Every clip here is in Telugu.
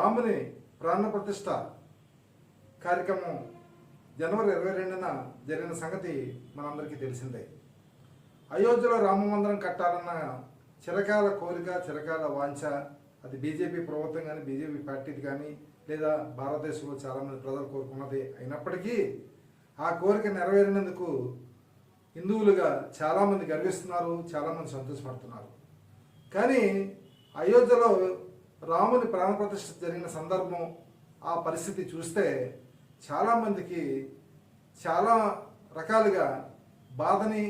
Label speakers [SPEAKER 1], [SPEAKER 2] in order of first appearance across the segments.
[SPEAKER 1] రాముని ప్రాణ ప్రతిష్ట కార్యక్రమం జనవరి ఇరవై రెండున జరిగిన సంగతి మనందరికీ తెలిసిందే. అయోధ్యలో రామ మందిరం కట్టాలన్న చిరకాల కోరిక చిరకాల వాంఛ అది బీజేపీ ప్రభుత్వం కానీ బీజేపీ పార్టీది కానీ లేదా భారతదేశంలో చాలామంది ప్రజలు కోరుకున్నది అయినప్పటికీ ఆ కోరిక నెరవేరినందుకు హిందువులుగా చాలామంది గర్విస్తున్నారు చాలామంది సంతోషపడుతున్నారు. కానీ అయోధ్యలో రాముని ప్రాణప్రతిష్ఠ జరిగిన సందర్భం ఆ పరిస్థితి చూస్తే చాలామందికి చాలా రకాలుగా బాధని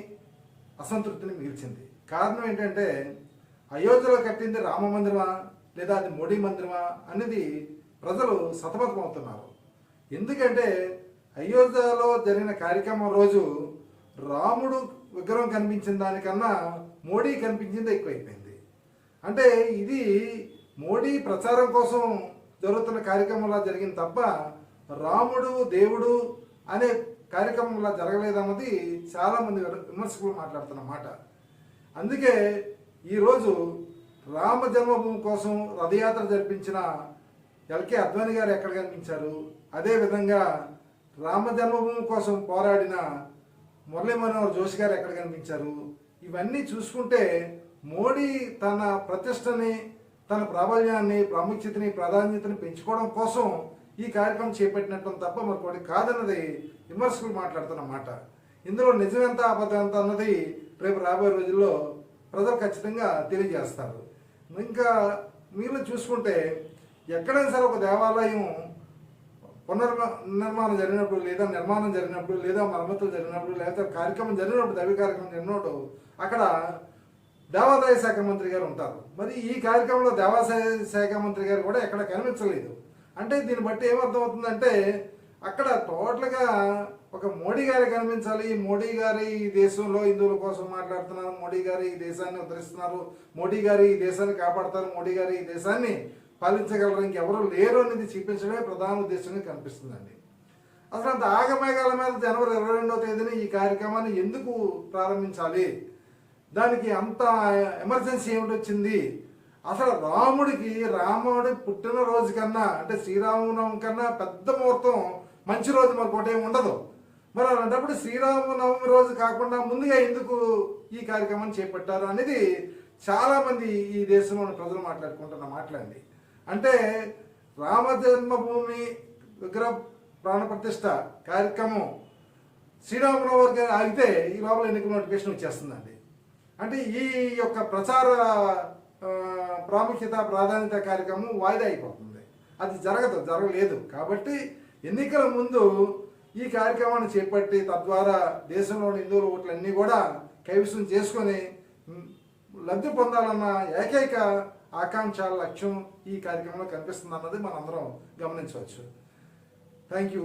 [SPEAKER 1] అసంతృప్తిని మిగిల్చింది. కారణం ఏంటంటే అయోధ్యలో కట్టింది రామ మందిరమా లేదా అది మోడీ మందిరమా అనేది ప్రజలు సతమతమవుతున్నారు. ఎందుకంటే అయోధ్యలో జరిగిన కార్యక్రమం రోజు రాముడు విగ్రహం కనిపించిన దానికన్నా మోడీ కనిపించింది ఎక్కువైపోయింది. అంటే ఇది మోడీ ప్రచారం కోసం జరుగుతున్న కార్యక్రమంలా జరిగింది తప్ప రాముడు దేవుడు అనే కార్యక్రమంలా జరగలేదన్నది చాలామంది విమర్శకులు మాట్లాడుతున్న మాట. అందుకే ఈరోజు రామ జన్మభూమి కోసం రథయాత్ర జరిపించిన ఎల్కే అద్వాని గారు ఎక్కడ కనిపించారు? అదేవిధంగా రామ జన్మభూమి కోసం పోరాడిన మురళీ మనోహర్ జోషి గారు ఎక్కడ కనిపించారు? ఇవన్నీ చూసుకుంటే మోడీ తన ప్రతిష్టని తన ప్రాబల్యాన్ని ప్రాముఖ్యతని ప్రాధాన్యతని పెంచుకోవడం కోసం ఈ కార్యక్రమం చేపట్టినట్టు తప్ప మరొకటి కాదన్నది విమర్శకులు మాట్లాడుతున్న మాట. ఇందులో నిజమెంత అబద్ధం ఎంత అన్నది రేపు రాబోయే రోజుల్లో ప్రజలు ఖచ్చితంగా తెలియజేస్తారు. ఇంకా మీరు చూసుకుంటే ఎక్కడైనా సరే ఒక దేవాలయం పునర్మ నిర్మాణం జరిగినప్పుడు లేదా నిర్మాణం జరిగినప్పుడు లేదా మరమ్మతులు జరిగినప్పుడు లేదా కార్యక్రమం జరిగినప్పుడు దవి కార్యక్రమం జరిగినప్పుడు అక్కడ దేవాదాయ శాఖ మంత్రి గారు ఉంటారు. మరి ఈ కార్యక్రమంలో దేవాదాయ శాఖ మంత్రి గారు కూడా ఎక్కడ కనిపించలేదు. అంటే దీన్ని బట్టి ఏమర్థమవుతుందంటే అక్కడ టోటల్గా ఒక మోడీ గారి కనిపించాలి. మోడీ గారి ఈ దేశంలో హిందువుల కోసం మాట్లాడుతున్నారు. మోడీ గారు ఈ దేశాన్ని ఉద్ధరిస్తున్నారు. మోడీ గారు ఈ దేశాన్ని కాపాడుతారు. మోడీ గారు ఈ దేశాన్ని పాలించగలరు. ఇంకెవరు లేరు అనేది చూపించడమే ప్రధాన ఉద్దేశంగా కనిపిస్తుందండి. అసలు అంత ఆగమేఘాల మీద జనవరి ఇరవై రెండవ తేదీన ఈ కార్యక్రమాన్ని ఎందుకు ప్రారంభించాలి? దానికి అంత ఎమర్జెన్సీ ఏమిటి వచ్చింది అసలు రాముడికి రాముడి పుట్టినరోజు కన్నా అంటే శ్రీరామనవమి కన్నా పెద్ద ముహూర్తం మంచి రోజు మరొకటి ఏమి ఉండదు. మరి అలాంటప్పుడు శ్రీరామనవమి రోజు కాకుండా ముందుగా ఎందుకు ఈ కార్యక్రమాన్ని చేపట్టారు అనేది చాలామంది ఈ దేశంలోని ప్రజలు మాట్లాడుకుంటున్న మాట్లాడింది అంటే రామ జన్మభూమి విగ్రహ ప్రాణప్రతిష్ఠ కార్యక్రమం శ్రీరామనవమి గారు ఆగితే ఈ లోపల ఎన్నికల నోటిఫికేషన్ వచ్చేస్తుందండి. అంటే ఈ యొక్క ప్రచార ప్రాముఖ్యత ప్రాధాన్యత కార్యక్రమం వాయిదా అయిపోతుంది. అది జరగదు జరగలేదు. కాబట్టి ఎన్నికల ముందు ఈ కార్యక్రమాన్ని చేపట్టి తద్వారా దేశంలోని హిందువుల ఓట్లన్నీ కూడా కైవసం చేసుకొని లబ్ధి పొందాలన్న ఏకైక ఆకాంక్ష లక్ష్యం ఈ కార్యక్రమంలో కనిపిస్తుంది అన్నది మనందరం గమనించవచ్చు. Thank you